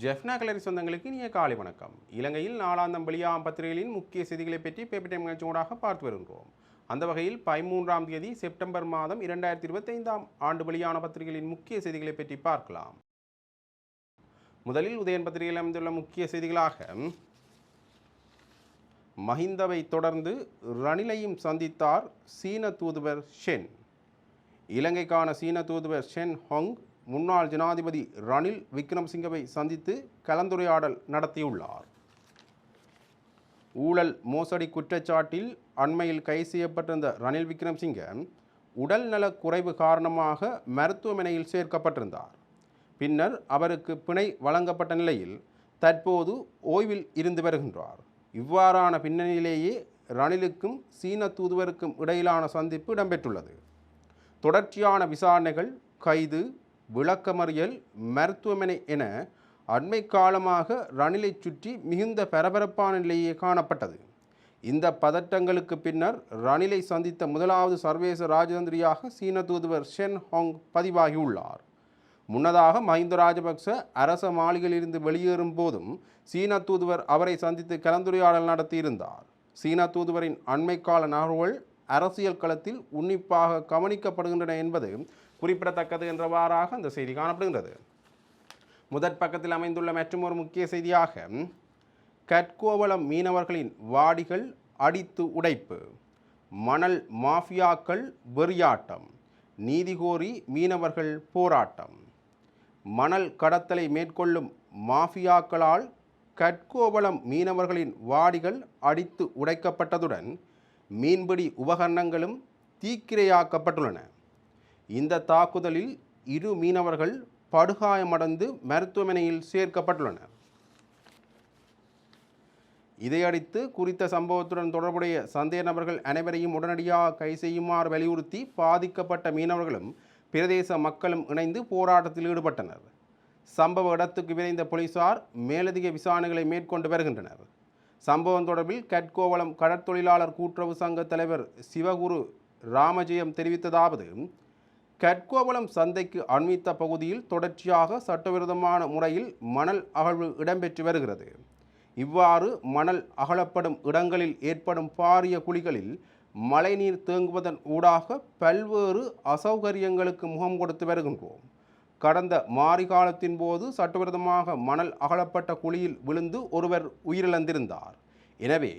ஜெஃப்னா கலரி சொந்தங்களுக்கு இனிய காலை வணக்கம். இலங்கையில் நாலாந்தம் வெளியாம் பத்திரிகைகளின் முக்கிய செய்திகளை பற்றி பேப்பர் டைம் நிகழ்ச்சியோடாக பார்த்து வருகின்றோம். அந்த வகையில் பதிமூன்றாம் தேதி செப்டம்பர் மாதம் இரண்டாயிரத்தி இருபத்தைந்தாம் ஆண்டு வெளியான பத்திரிகைகளின் முக்கிய செய்திகளை பற்றி பார்க்கலாம். முதலில் உதயன் பத்திரிகையில் அமைந்துள்ள முக்கிய செய்திகளாக மஹிந்தவை தொடர்ந்து ரணிலையும் சந்தித்தார் சீன தூதுவர் ஷென். இலங்கைக்கான சீன தூதுவர் ஷென் ஹொங் முன்னாள் ஜனாதிபதி ரணில் விக்ரம்சிங்கவை சந்தித்து கலந்துரையாடல் நடத்தியுள்ளார். ஊழல் மோசடி குற்றச்சாட்டில் அண்மையில் கைது செய்யப்பட்டிருந்த ரணில் விக்ரம்சிங்க உடல் நலக் குறைவு காரணமாக மருத்துவமனையில் சேர்க்கப்பட்டிருந்தார். பின்னர் அவருக்கு பிணை வழங்கப்பட்ட நிலையில் தற்போது ஓய்வில் இருந்து வருகின்றார். இவ்வாறான பின்னணியிலேயே ரணிலுக்கும் சீன தூதுவருக்கும் இடையிலான சந்திப்பு இடம்பெற்றுள்ளது. தொடர்ச்சியான விசாரணைகள் கைது விளக்கமறியல் மருத்துவமனை என அண்மை காலமாக ரணிலைச் சுற்றி மிகுந்த பரபரப்பான நிலையே காணப்பட்டது. இந்த பதட்டங்களுக்கு பின்னர் ரணிலை சந்தித்த முதலாவது சர்வதேச ராஜதந்திரியாக சீன தூதுவர் ஷென் ஹாங் பதிவாகியுள்ளார். முன்னதாக மஹிந்த ராஜபக்ச அரச மாளிகையிலிருந்து வெளியேறும் போதும் சீன தூதுவர் அவரை சந்தித்து கலந்துரையாடல் நடத்தியிருந்தார். சீன தூதுவரின் அண்மைக்கால நகர்வுகள் அரசியல் களத்தில் உன்னிப்பாக கவனிக்கப்படுகின்றன என்பது குறிப்பிடத்தக்கது என்றவாறாக அந்த செய்தி காணப்படுகின்றது. முதற் பக்கத்தில் அமைந்துள்ள மற்றொரு முக்கிய செய்தியாக கற்கோவளம் மீனவர்களின் வாடிகள் அடித்து உடைப்பு மணல் மாஃபியாக்கள் வெறியாட்டம் நீதி கோரி மீனவர்கள் போராட்டம். மணல் கடத்தலை மேற்கொள்ளும் மாஃபியாக்களால் கற்கோவளம் மீனவர்களின் வாடிகள் அடித்து உடைக்கப்பட்டதுடன் மீன்பிடி உபகரணங்களும் தீக்கிரையாக்கப்பட்டுள்ளன. இந்த தாக்குதலில் இரு மீனவர்கள் படுகாயமடைந்து மருத்துவமனையில் சேர்க்கப்பட்டுள்ளனர். இதையடுத்து குறித்த சம்பவத்துடன் தொடர்புடைய சந்தேக நபர்கள் அனைவரையும் உடனடியாக கை செய்யுமாறு வலியுறுத்தி பாதிக்கப்பட்ட மீனவர்களும் பிரதேச மக்களும் இணைந்து போராட்டத்தில் ஈடுபட்டனர். சம்பவ இடத்துக்கு விரைந்த போலீசார் மேலதிக விசாரணைகளை மேற்கொண்டு வருகின்றனர். சம்பவம் தொடர்பில் கட்கோவளம் கடற்தொழிலாளர் கூட்டுறவு சங்க தலைவர் சிவகுரு ராமஜெயம் தெரிவித்ததாவது கற்கோவளம் சந்தைக்கு அண்மித்த பகுதியில் தொடர்ச்சியாக சட்டவிரோதமான முறையில் மணல் அகழ்வு இடம்பெற்று வருகிறது. இவ்வாறு மணல் அகலப்படும் இடங்களில் ஏற்படும் பாரிய குழிகளில் மழைநீர் தேங்குவதன் ஊடாக பல்வேறு அசௌகரியங்களுக்கு முகம் கொடுத்து வருகின்றோம். கடந்த மாரி காலத்தின் போது சட்டவிரோதமாக மணல் அகலப்பட்ட குழியில் விழுந்து ஒருவர் உயிரிழந்திருந்தார். எனவே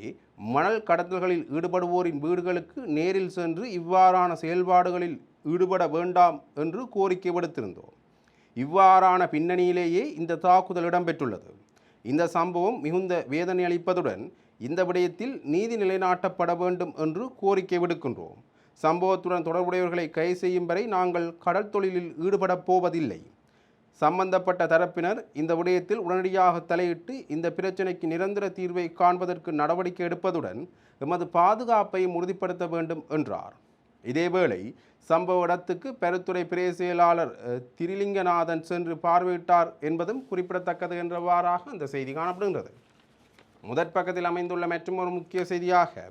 மணல் கடத்தல்களில் ஈடுபடுவோரின் வீடுகளுக்கு நேரில் சென்று இவ்வாறான செயல்பாடுகளில் ஈடுபட வேண்டாம் என்று கோரிக்கை விடுத்திருந்தோம். இவ்வாறான பின்னணியிலேயே இந்த தாக்குதல் இடம்பெற்றுள்ளது. இந்த சம்பவம் மிகுந்த வேதனை அளிப்பதுடன் இந்த விடயத்தில் நீதி நிலைநாட்டப்பட வேண்டும் என்று கோரிக்கை விடுக்கின்றோம். சம்பவத்துடன் தொடர்புடையவர்களை கைது செய்யும் வரை நாங்கள் கடல் தொழிலில் ஈடுபடப் போவதில்லை. சம்பந்தப்பட்ட தரப்பினர் இந்த விடயத்தில் உடனடியாக தலையிட்டு இந்த பிரச்சினைக்கு நிரந்தர தீர்வை காண்பதற்கு நடவடிக்கை எடுப்பதுடன் எமது பாதுகாப்பையும் உறுதிப்படுத்த வேண்டும் என்றார். இதேவேளை சம்பவ இடத்துக்கு பெருத்துறை பிரேசியலாளர் திரிலிங்கநாதன் சென்று பார்வையிட்டார் என்பதும் குறிப்பிடத்தக்கது என்றவாறாக அந்த செய்தி காணப்படுகின்றது. முதற் பக்கத்தில் அமைந்துள்ள மற்றொரு முக்கிய செய்தியாக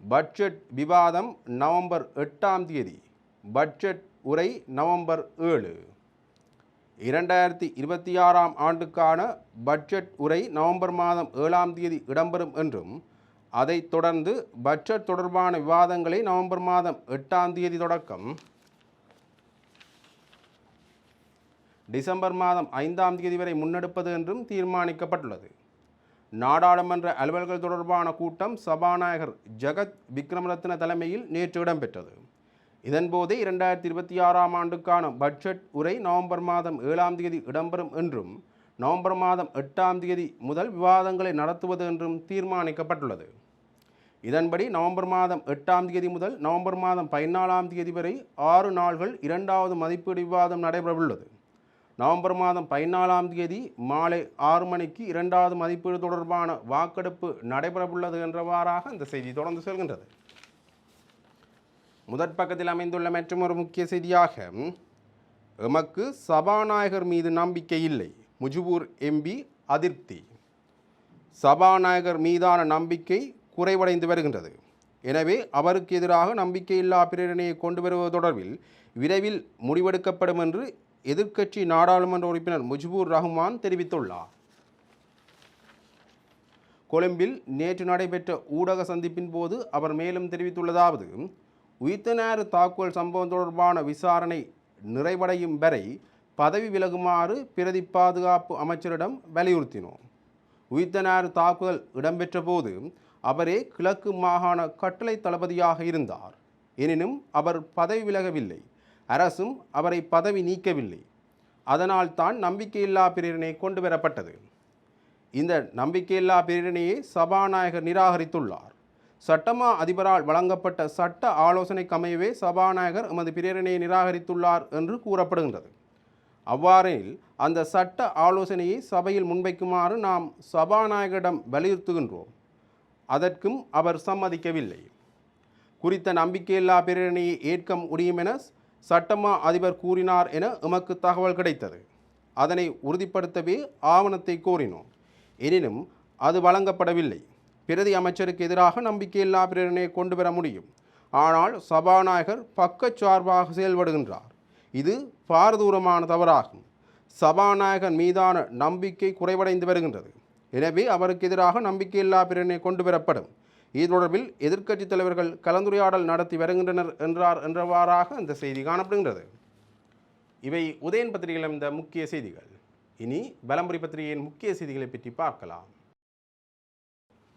பட்ஜெட் விவாதம் நவம்பர் எட்டாம் தேதி பட்ஜெட் உரை நவம்பர் ஏழு. இரண்டாயிரத்தி இருபத்தி ஆறாம் ஆண்டுக்கான பட்ஜெட் உரை நவம்பர் மாதம் ஏழாம் தேதி இடம்பெறும் என்றும் அதைத் தொடர்ந்து பட்ஜெட் தொடர்பான விவாதங்களை நவம்பர் மாதம் எட்டாம் தேதி தொடக்கம். டிசம்பர் மாதம் ஐந்தாம் தேதி வரை முன்னெடுப்பது என்றும் தீர்மானிக்கப்பட்டுள்ளது. நாடாளுமன்ற அலுவல்கள் தொடர்பான கூட்டம் சபாநாயகர் ஜெகத் விக்ரமரத்ன தலைமையில் நேற்று இடம்பெற்றது. இதன்போது இரண்டாயிரத்தி இருபத்தி ஆறாம் ஆண்டுக்கான பட்ஜெட் உரை நவம்பர் மாதம் ஏழாம் தேதி இடம்பெறும் என்றும் நவம்பர் மாதம் எட்டாம் தேதி முதல் விவாதங்களை நடத்துவது என்றும் தீர்மானிக்கப்பட்டுள்ளது. இதன்படி நவம்பர் மாதம் எட்டாம் தேதி முதல் நவம்பர் மாதம் பதினாலாம் தேதி வரை ஆறு நாள்கள் இரண்டாவது மதிப்பீடு விவாதம் நடைபெறவுள்ளது. நவம்பர் மாதம் பதினாலாம் தேதி மாலை ஆறு மணிக்கு இரண்டாவது மதிப்பீடு தொடர்பான வாக்கெடுப்பு நடைபெறவுள்ளது என்றவாறாக இந்த செய்தி தொடர்ந்து செல்கின்றது. முதற் பக்கத்தில் அமைந்துள்ள மற்றொரு முக்கிய செய்தியாக எமக்கு சபாநாயகர் மீது நம்பிக்கை இல்லை. முஜிபூர் எம்பி அதிருப்தி. சபாநாயகர் மீதான நம்பிக்கை குறைவடைந்து வருகின்றது. எனவே அவருக்கு எதிராக நம்பிக்கையில்லா பிரேரணையை கொண்டு வருவது தொடர்பில் விரைவில் முடிவெடுக்கப்படும் என்று எதிர்க்கட்சி நாடாளுமன்ற உறுப்பினர் முஜிபுர் ரஹ்மான் தெரிவித்துள்ளார். கொழும்பில் நேற்று நடைபெற்ற ஊடக சந்திப்பின் போது அவர் மேலும் தெரிவித்துள்ளதாவது உயிர்த்தநேறு தாக்குதல் சம்பவம் தொடர்பான விசாரணை நிறைவடையும் வரை பதவி விலகுமாறு பிரதி பாதுகாப்பு அமைச்சரிடம் வலியுறுத்தினோம். உயிர்த்தநேறு தாக்குதல் இடம்பெற்ற போது அவரே கிழக்கு மாகாண கட்டளை தளபதியாக இருந்தார். எனினும் அவர் பதவி விலகவில்லை. அரசும் அவரை பதவி நீக்கவில்லை. அதனால் தான் நம்பிக்கையில்லா பிரிவினை கொண்டு வரப்பட்டது. இந்த நம்பிக்கையில்லா பிரிவினையை சபாநாயகர் நிராகரித்துள்ளார். சட்டமா அதிபரால் வழங்கப்பட்ட சட்ட ஆலோசனைக்கு அமையவே சபாநாயகர் எமது பிரேரணையை நிராகரித்துள்ளார் என்று கூறப்படுகின்றது. அவ்வாறெனில் அந்த சட்ட ஆலோசனையை சபையில் முன்வைக்குமாறு நாம் சபாநாயகரிடம் வலியுறுத்துகின்றோம். அதற்கும் அவர் சம்மதிக்கவில்லை. குறித்த நம்பிக்கையில்லா பிரேரணையை ஏற்க முடியும் என சட்டமா அதிபர் கூறினார் என எமக்கு தகவல் கிடைத்தது. அதனை உறுதிப்படுத்தவே ஆவணத்தை கோரினோம். எனினும் அது வழங்கப்படவில்லை. பிரதி அமைச்சருக்கு எதிராக நம்பிக்கையில்லா பிரேரணையை கொண்டு வர முடியும். ஆனால் சபாநாயகர் பக்கச்சார்பாக செயல்படுகின்றார். இது பாரதூரமான தவறாகும். சபாநாயகர் மீதான நம்பிக்கை குறைவடைந்து வருகின்றது. எனவே அவருக்கு எதிராக நம்பிக்கையில்லா பிரேரணை கொண்டு வரப்படும். இது தொடர்பில் எதிர்க்கட்சித் தலைவர்கள் கலந்துரையாடல் நடத்தி வருகின்றனர் என்றார் என்றவாறாக இந்த செய்தி காணப்படுகின்றது. இவை உதயன் பத்திரிகையில் இந்த முக்கிய செய்திகள். இனி பலம்புரி பத்திரிகையின் முக்கிய செய்திகளை பற்றி பார்க்கலாம்.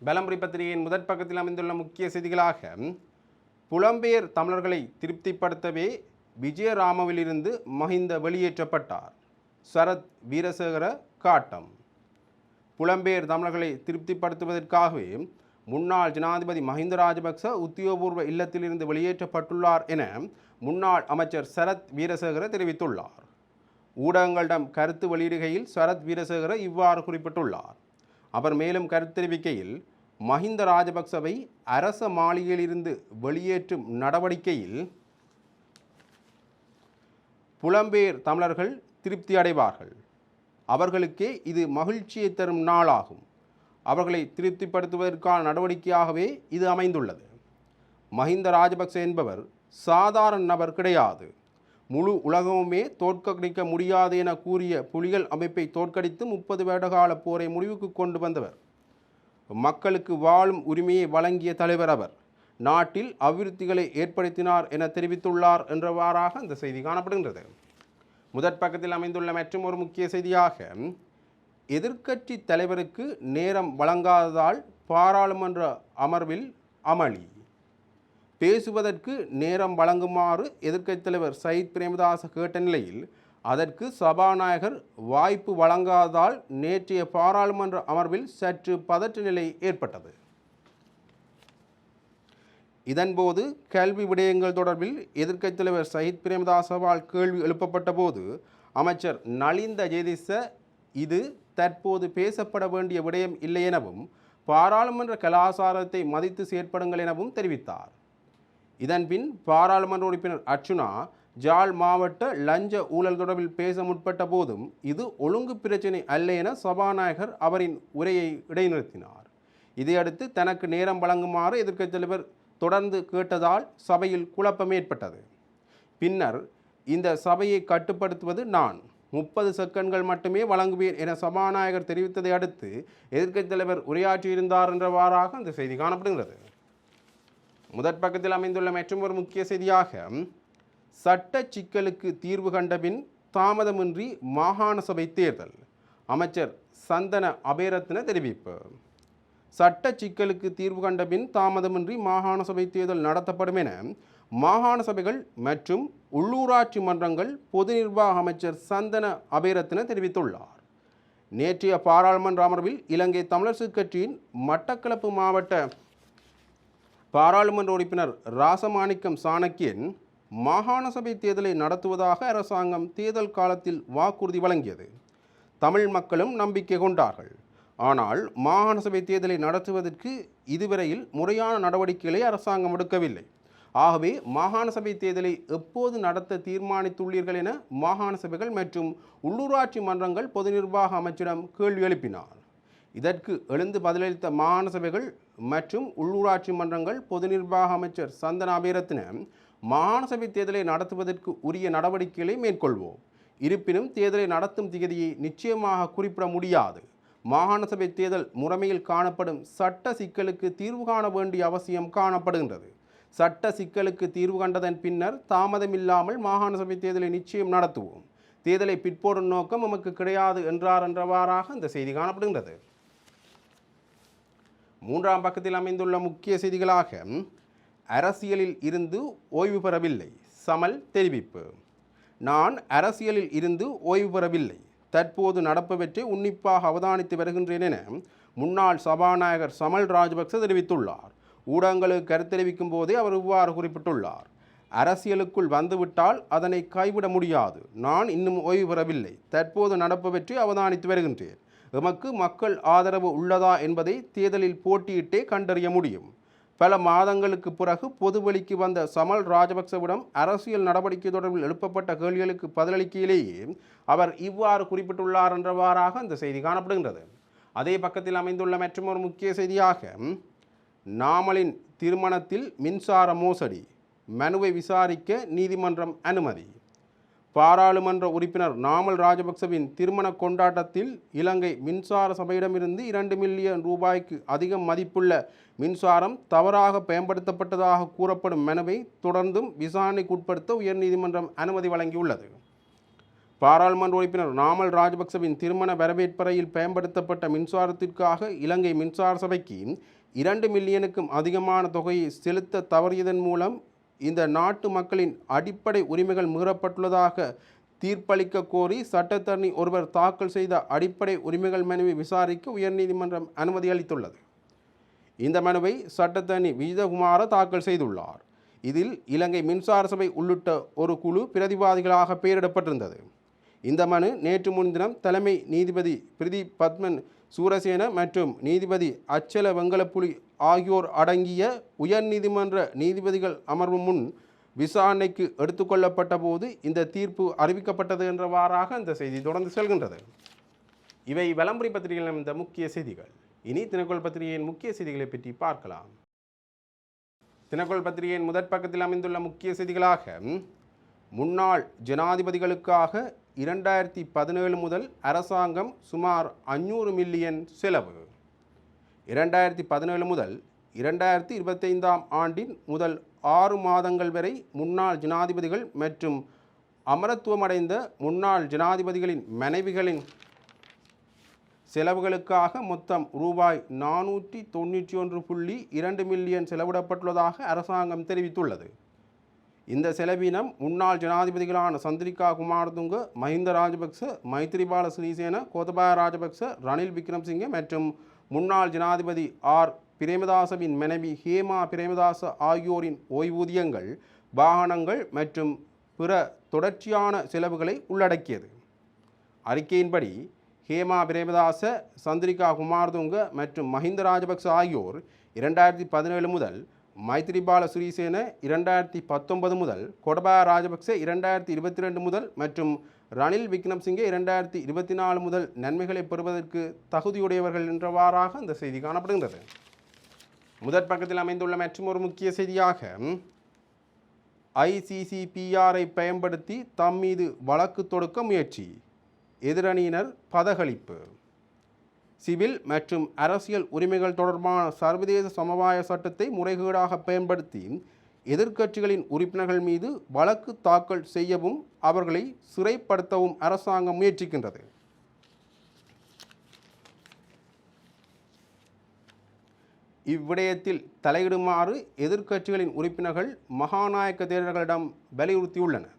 பலம்புரி பத்திரிகையின் முதற் பக்கத்தில் அமைந்துள்ள முக்கிய செய்திகளாக புலம்பெயர் தமிழர்களை திருப்திப்படுத்தவே விஜயராமவிலிருந்து மஹிந்த வெளியேற்றப்பட்டார். சரத் வீரசேகர காட்டம். புலம்பெயர் தமிழர்களை திருப்திப்படுத்துவதற்காகவே முன்னாள் ஜனாதிபதி மஹிந்த ராஜபக்ச உத்தியோகபூர்வ இல்லத்திலிருந்து வெளியேற்றப்பட்டுள்ளார் என முன்னாள் அமைச்சர் சரத் வீரசேகர தெரிவித்துள்ளார். ஊடகங்களிடம் கருத்து வெளியிடுகையில் சரத் வீரசேகர இவ்வாறு குறிப்பிட்டுள்ளார். அவர் மேலும் கருத்து தெரிவிக்கையில் மஹிந்த ராஜபக்சவை அரச மாளிகையிலிருந்து வெளியேற்றும் நடவடிக்கையில் புலம்பெயர் தமிழர்கள் திருப்தி அடைவார்கள் அவர்களுக்கே இது மகிழ்ச்சியை தரும் நாளாகும். அவர்களை திருப்திப்படுத்துவதற்கான நடவடிக்கையாகவே இது அமைந்துள்ளது. மஹிந்த ராஜபக்ச என்பவர் சாதாரண நபர் கிடையாது. முழு உலகமுமே தோற்கடிக்க முடியாது என கூறிய புலிகள் அமைப்பை தோற்கடித்து முப்பது வருடகால போரை முடிவுக்கு கொண்டு வந்தவர். மக்களுக்கு வாழும் உரிமையை வழங்கிய தலைவர் அவர். நாட்டில் அபிவிருத்திகளை ஏற்படுத்தினார் என தெரிவித்துள்ளார் என்றவாறாக இந்த செய்தி காணப்படுகின்றது. முதற் பக்கத்தில் அமைந்துள்ள மற்றும் ஒரு முக்கிய செய்தியாக எதிர்க்கட்சி தலைவருக்கு நேரம் வழங்காததால் பாராளுமன்ற அமர்வில் அமளி. பேசுவதற்கு நேரம் வழங்குமாறு எதிர்க்கட்சித் தலைவர் சயித் பிரேமதாச கேட்ட நிலையில் அதற்கு சபாநாயகர் வாய்ப்பு வழங்காததால் நேற்றைய பாராளுமன்ற அமர்வில் சற்று பதற்ற நிலை ஏற்பட்டது. இதன்போது கல்வி விடயங்கள் தொடர்பில் எதிர்க்கட்சித் தலைவர் சயித் பிரேமதாசவால் கேள்வி எழுப்பப்பட்ட போது அமைச்சர் நலிந்த ஜெயதிச இது தற்போது பேசப்பட வேண்டிய விடயம் இல்லை எனவும் பாராளுமன்ற கலாசாரத்தை மதித்து செயற்படுங்கள் எனவும் தெரிவித்தார். இதன்பின் பாராளுமன்ற உறுப்பினர் அர்ச்சுனா ஜாழ் மாவட்ட லஞ்ச ஊழல் தொடர்பில் பேச முற்பட்ட போதும் இது ஒழுங்கு பிரச்சினை அல்ல என சபாநாயகர் அவரின் உரையை இடைநிறுத்தினார். இதையடுத்து தனக்கு நேரம் வழங்குமாறு எதிர்க்கட்சித் தலைவர் தொடர்ந்து கேட்டதால் சபையில் குழப்பம் ஏற்பட்டது. பின்னர் இந்த சபையை கட்டுப்படுத்துவது நான் முப்பது செகண்ட்கள் மட்டுமே வழங்குவேன் என சபாநாயகர் தெரிவித்ததை அடுத்து எதிர்க்கட்சித் தலைவர் உரையாற்றியிருந்தார் என்றவாறாக அந்த செய்தி காணப்படுகிறது. முதற் பக்கத்தில் அமைந்துள்ள மற்றும் ஒரு முக்கிய செய்தியாக சட்ட சிக்கலுக்கு தீர்வு கண்டபின் தாமதமின்றி மாகாண சபை தேர்தல். அமைச்சர் சந்தன அபேரத்ன தெரிவிப்பு. சட்ட சிக்கலுக்கு தீர்வு கண்டபின் தாமதமின்றி மாகாண சபை தேர்தல் நடத்தப்படும் என மாகாண சபைகள் மற்றும் உள்ளூராட்சி மன்றங்கள் பொது நிர்வாக அமைச்சர் சந்தன அபேரத்ன தெரிவித்துள்ளார். நேற்றைய பாராளுமன்ற அமர்வில் இலங்கை தமிழரசு கட்சியின் மட்டக்களப்பு மாவட்ட பாராளுமன்ற உறுப்பினர் ராசமாணிக்கம் சாணக்கியன் மாகாண சபை தேர்தலை நடத்துவதாக அரசாங்கம் தேர்தல் காலத்தில் வாக்குறுதி வழங்கியது. தமிழ் மக்களும் நம்பிக்கை கொண்டார்கள். ஆனால் மாகாண சபை தேர்தலை நடத்துவதற்கு இதுவரையில் முறையான நடவடிக்கைகளை அரசாங்கம் எடுக்கவில்லை. ஆகவே மாகாண சபை தேர்தலை எப்போது நடத்த தீர்மானித்துள்ளீர்கள் என மாகாண சபைகள் மற்றும் உள்ளூராட்சி மன்றங்கள் பொது நிர்வாக அமைச்சிடம் கேள்வி எழுப்பினார். இதற்கு எழுந்து பதிலளித்த மாகாண சபைகள் மற்றும் உள்ளூராட்சி மன்றங்கள் பொது நிர்வாக அமைச்சர் சந்தன அபிரத்ன மாகாண சபை தேர்தலை நடத்துவதற்கு உரிய நடவடிக்கைகளை மேற்கொள்வோம். இருப்பினும் தேர்தலை நடத்தும் திகதியை நிச்சயமாக குறிப்பிட முடியாது. மாகாண சபை தேர்தல் முறைமையில் காணப்படும் சட்ட சிக்கலுக்கு தீர்வு காண வேண்டிய அவசியம் காணப்படுகின்றது. சட்ட சிக்கலுக்கு தீர்வு கண்டதன் பின்னர் தாமதமில்லாமல் மாகாண சபை தேர்தலை நிச்சயம் நடத்துவோம். தேர்தலை பிற்போடும் நோக்கம் நமக்கு கிடையாது என்றார் என்றவாறாக இந்த செய்தி காணப்படுகின்றது. மூன்றாம் பக்கத்தில் அமைந்துள்ள முக்கிய செய்திகளாக அரசியலில் இருந்து ஓய்வு பெறவில்லை. சமல் தெரிவிப்பு. நான் அரசியலில் இருந்து ஓய்வு பெறவில்லை. தற்போது நடப்பவற்றை உன்னிப்பாக அவதானித்து வருகின்றேன் என முன்னாள் சபாநாயகர் சமல் ராஜபக்ச தெரிவித்துள்ளார். ஊடகங்களுக்கு கருத்தெரிவிக்கும் போதே அவர் இவ்வாறு குறிப்பிட்டுள்ளார். அரசியலுக்குள் வந்துவிட்டால் அதனை கைவிட முடியாது. நான் இன்னும் ஓய்வு பெறவில்லை. தற்போது நடப்பவற்றை அவதானித்து வருகின்றேன். எமக்கு மக்கள் ஆதரவு உள்ளதா என்பதை தேர்தலில் போட்டியிட்டே கண்டறிய முடியும். பல மாதங்களுக்கு பிறகு பொதுவெளிக்கு வந்த சமல் ராஜபக்சவிடம் அரசியல் நடவடிக்கை தொடர்பில் எழுப்பப்பட்ட கேள்விகளுக்கு பதிலளிக்கையிலேயே அவர் இவ்வாறு குறிப்பிட்டுள்ளார் என்றவாறாக இந்த செய்தி காணப்படுகின்றது. அதே பக்கத்தில் அமைந்துள்ள மற்றொரு முக்கிய செய்தியாக நாமலின் திருமணத்தில் மின்சார மோசடி மனுவை விசாரிக்க நீதிமன்றம் அனுமதி. பாராளுமன்ற உறுப்பினர் நாமல் ராஜபக்சவின் திருமண கொண்டாட்டத்தில் இலங்கை மின்சார சபையிடமிருந்து இரண்டு மில்லியன் ரூபாய்க்கு அதிகம் மதிப்புள்ள மின்சாரம் தவறாக பயன்படுத்தப்பட்டதாக கூறப்படும் மனுவை தொடர்ந்தும் விசாரணைக்கு உட்படுத்த உயர்நீதிமன்றம் அனுமதி வழங்கியுள்ளது. பாராளுமன்ற உறுப்பினர் நாமல் ராஜபக்சவின் திருமண வரவேற்பறையில் பயன்படுத்தப்பட்ட மின்சாரத்திற்காக இலங்கை மின்சார சபைக்கு இரண்டு மில்லியனுக்கும் அதிகமான தொகையை செலுத்த தவறியதன் மூலம் இந்த நாட்டு மக்களின் அடிப்படை உரிமைகள் மீறப்பட்டுள்ளதாக தீர்ப்பளிக்க கோரி சட்டத்தரணி ஒருவர் தாக்கல் செய்த அடிப்படை உரிமைகள் மனுவை விசாரிக்க உயர்நீதிமன்றம் அனுமதி அளித்துள்ளது. இந்த மனுவை சட்டத்தரணி விஜயகுமார தாக்கல் செய்துள்ளார். இதில் இலங்கை மின்சார சபை உள்ளிட்ட ஒரு குழு பிரதிவாதிகளாக பெயரிடப்பட்டிருந்தது. இந்த மனு நேற்று முன்தினம் தலைமை நீதிபதி பிரதீப் பத்மன் சூரசேன மற்றும் நீதிபதி அச்சல வெங்கலப்புலி ஆகியோர் அடங்கிய உயர்நீதிமன்ற நீதிபதிகள் அமர்வு முன் விசாரணைக்கு எடுத்துக்கொள்ளப்பட்ட போது இந்த தீர்ப்பு அறிவிக்கப்பட்டது என்றவாறாக இந்த செய்தி தொடர்ந்து செல்கின்றது. இவை விளம்பரி பத்திரிகையில் இந்த முக்கிய செய்திகள். இனி தினக்கோள் பத்திரிகையின் முக்கிய செய்திகளை பற்றி பார்க்கலாம். தினக்கோள் பத்திரிகையின் முதற் பக்கத்தில் அமைந்துள்ள முக்கிய செய்திகளாக முன்னாள் ஜனாதிபதிகளுக்காக இரண்டாயிரத்தி பதினேழு முதல் அரசாங்கம் சுமார் அஞ்சூறு மில்லியன் செலவு. இரண்டாயிரத்தி பதினேழு முதல் இரண்டாயிரத்தி இருபத்தைந்தாம் ஆண்டின் முதல் ஆறு மாதங்கள் வரை முன்னாள் ஜனாதிபதிகள் மற்றும் அமரத்துவமடைந்த முன்னாள் ஜனாதிபதிகளின் மனைவிகளின் செலவுகளுக்காக மொத்தம் ரூபாய் நானூற்றி தொண்ணூற்றி ஒன்று புள்ளி இரண்டு மில்லியன் செலவிடப்பட்டுள்ளதாக அரசாங்கம் தெரிவித்துள்ளது. இந்த செலவினம் முன்னாள் ஜனாதிபதிகளான சந்திரிகா குமாரதுங்க மஹிந்த ராஜபக்ச மைத்ரிபால சிறிசேன கோத்தபாய ராஜபக்ச ரணில் விக்ரம்சிங்கே மற்றும் முன்னாள் ஜனாதிபதி ஆர். பிரேமதாசவின் மனைவி ஹேமா பிரேமதாச ஆகியோரின் ஓய்வூதியங்கள் வாகனங்கள் மற்றும் பிற தொடர்ச்சியான செலவுகளை உள்ளடக்கியது. அறிக்கையின்படி ஹேமா பிரேமதாச சந்திரிகா குமார்துங்க மற்றும் மஹிந்த ராஜபக்ச ஆகியோர் இரண்டாயிரத்தி பதினேழு முதல் மைத்ரிபால சிறிசேன இரண்டாயிரத்தி பத்தொன்பது முதல் கொடபாய ராஜபக்சே இரண்டாயிரத்தி இருபத்தி ரெண்டு முதல் மற்றும் ரணில் விக்ரம்சிங்கே இரண்டாயிரத்தி இருபத்தி நாலு முதல் நன்மைகளை பெறுவதற்கு தகுதியுடையவர்கள் என்றவாறாக இந்த செய்தி காணப்படுகின்றது. முதற் பக்கத்தில் அமைந்துள்ள மற்றும் ஒரு முக்கிய செய்தியாக ஐசிசிபிஆரை பயன்படுத்தி தம் மீது வழக்கு தொடுக்க முயற்சி. எதிரணியினர் பதகளிப்பு. சிவில் மற்றும் அரசியல் உரிமைகள் தொடர்பான சர்வதேச சமவாய சட்டத்தை முறைகேடாக பயன்படுத்தி எதிர்க்கட்சிகளின் உறுப்பினர்கள் மீது வழக்கு தாக்கல் செய்யவும் அவர்களை சிறைப்படுத்தவும் அரசாங்கம் முயற்சிக்கின்றது. இவ்விடயத்தில் தலையிடுமாறு எதிர்க்கட்சிகளின் உறுப்பினர்கள் மகாநாயக்க தேரர்களிடம் வலியுறுத்தியுள்ளனர்.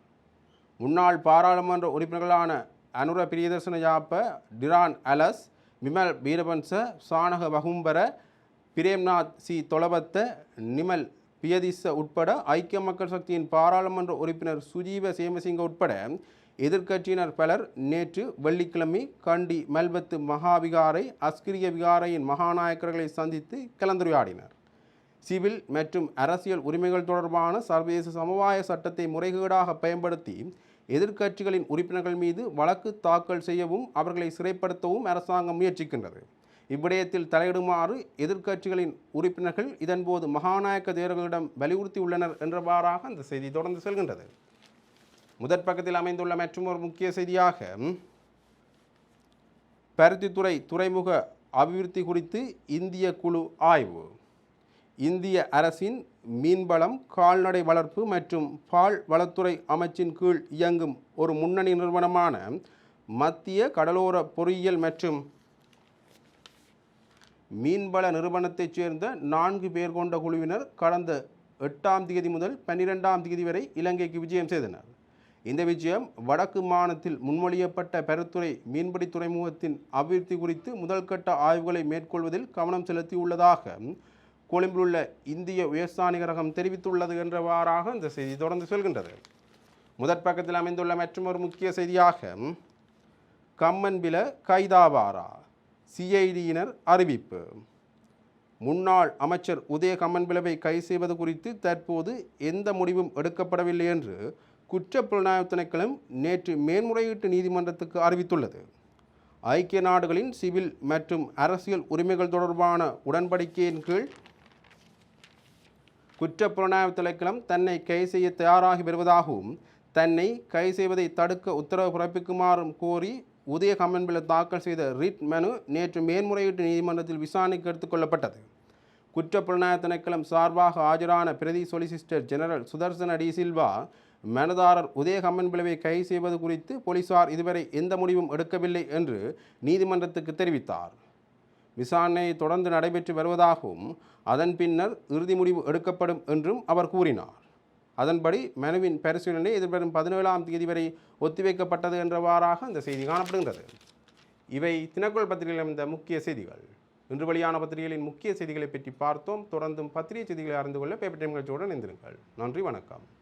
முன்னாள் பாராளுமன்ற உறுப்பினர்களான அனுர பிரியதர்சன யாப்ப டிரான் அலஸ் விமல் வீரபன்ச சாணக வகும்பர பிரேம்நாத் சி. தொலபத்த நிமல் பியதிச உட்பட ஐக்கிய மக்கள் சக்தியின் பாராளுமன்ற உறுப்பினர் சுஜீவ சேமசிங்க உட்பட எதிர்க்கட்சியினர் பலர் நேற்று வெள்ளிக்கிழமை கண்டி மெல்பத்து மகாவிகாரை அஸ்கிரிய விகாரையின் மகாநாயக்கர்களை சந்தித்து கலந்துரையாடினர். சிவில் மற்றும் அரசியல் உரிமைகள் தொடர்பான சர்வதேச சமவாய சட்டத்தை முறைகேடாக பயன்படுத்தி எதிர்க்கட்சிகளின் உறுப்பினர்கள் மீது வழக்கு தாக்கல் செய்யவும் அவர்களை சிறைப்படுத்தவும் அரசாங்கம் முயற்சிக்கின்றது. இவ்விடயத்தில் தலையிடுமாறு எதிர்க்கட்சிகளின் உறுப்பினர்கள் இதன்போது மகாநாயக்க தேர்தலிடம் வலியுறுத்தியுள்ளனர் என்றவாறாக அந்த செய்தி தொடர்ந்து செல்கின்றது. முதற் பக்கத்தில் அமைந்துள்ள மற்றும் ஒரு முக்கிய செய்தியாக பருத்தித்துறை துறைமுக அபிவிருத்தி குறித்து இந்திய குழு ஆய்வு. இந்திய அரசின் மீன்வளம் கால்நடை வளர்ப்பு மற்றும் பால் வளத்துறை அமைச்சின் கீழ் இயங்கும் ஒரு முன்னணி நிறுவனமான மத்திய கடலோர பொறியியல் மற்றும் மீன்வள நிறுவனத்தைச் சேர்ந்த நான்கு பேர் கொண்ட குழுவினர் கடந்த எட்டாம் தேதி முதல் பன்னிரெண்டாம் தேதி வரை இலங்கைக்கு விஜயம் செய்தனர். இந்த விஜயம் வடக்கு மாநிலத்தில் முன்மொழியப்பட்ட பெருத்துறை மீன்பிடி துறைமுகத்தின் அபிவிருத்தி குறித்து முதல்கட்ட ஆய்வுகளை மேற்கொள்வதில் கவனம் செலுத்தியுள்ளதாக கொழும்பில் உள்ள இந்திய உயர்ஸ்தானிகரகம் தெரிவித்துள்ளது என்றவாறாக இந்த செய்தி தொடர்ந்து செல்கின்றது. முதற் பக்கத்தில் அமைந்துள்ள மற்றொரு முக்கிய செய்தியாக கம்மன்பில கைதாவாரா? சிஐடியினர் அறிவிப்பு. முன்னாள் அமைச்சர் உதய கம்மன்பிலவை கைது செய்வது குறித்து தற்போது எந்த முடிவும் எடுக்கப்படவில்லை என்று குற்றப்புலனாய்வு திணைக்களம் நேற்று மேன்முறையீட்டு நீதிமன்றத்துக்கு அறிவித்துள்ளது. ஐக்கிய நாடுகளின் சிவில் மற்றும் அரசியல் உரிமைகள் தொடர்பான உடன்படிக்கையின் கீழ் குற்றப்புலனாய்வு திணைக்களம் தன்னை கைது செய்ய தயாராகி வருவதாகவும் தன்னை கை செய்வதை தடுக்க உத்தரவு பிறப்பிக்குமாறும் கோரி உதய கம்மன்பில் தாக்கல் செய்த ரிட் மனு நேற்று மேன்முறையீட்டு நீதிமன்றத்தில் விசாரணைக்கு எடுத்துக்கொள்ளப்பட்டது குற்றப்புலனாய்வு திணைக்களம் சார்பாக ஆஜரான பிரதி சொலிசிஸ்டர் ஜெனரல் சுதர்சன டி சில்வா மனுதாரர் உதய பிளவை கைது செய்வது குறித்து போலீசார் இதுவரை எந்த முடிவும் எடுக்கவில்லை என்று நீதிமன்றத்துக்கு தெரிவித்தார். விசாரணை தொடர்ந்து நடைபெற்று வருவதாகவும் அதன் பின்னர் இறுதி முடிவு எடுக்கப்படும் என்றும் அவர் கூறினார். அதன்படி மனுவின் பரிசீலனை எதிர்வரும் பதினேழாம் தேதி வரை ஒத்திவைக்கப்பட்டது என்றவாறாக அந்த செய்தி காணப்படுகின்றது. இவை தினக்குள் பத்திரிகையில் அமைந்த முக்கிய செய்திகள். இன்று வெளியான பத்திரிகைகளின் முக்கிய செய்திகளை பற்றி பார்த்தோம். தொடர்ந்தும் பத்திரிகை செய்திகளை அறிந்து கொள்ள பேப்பர் டைம் நிகழ்ச்சியுடன் இணைந்திருங்கள். நன்றி வணக்கம்.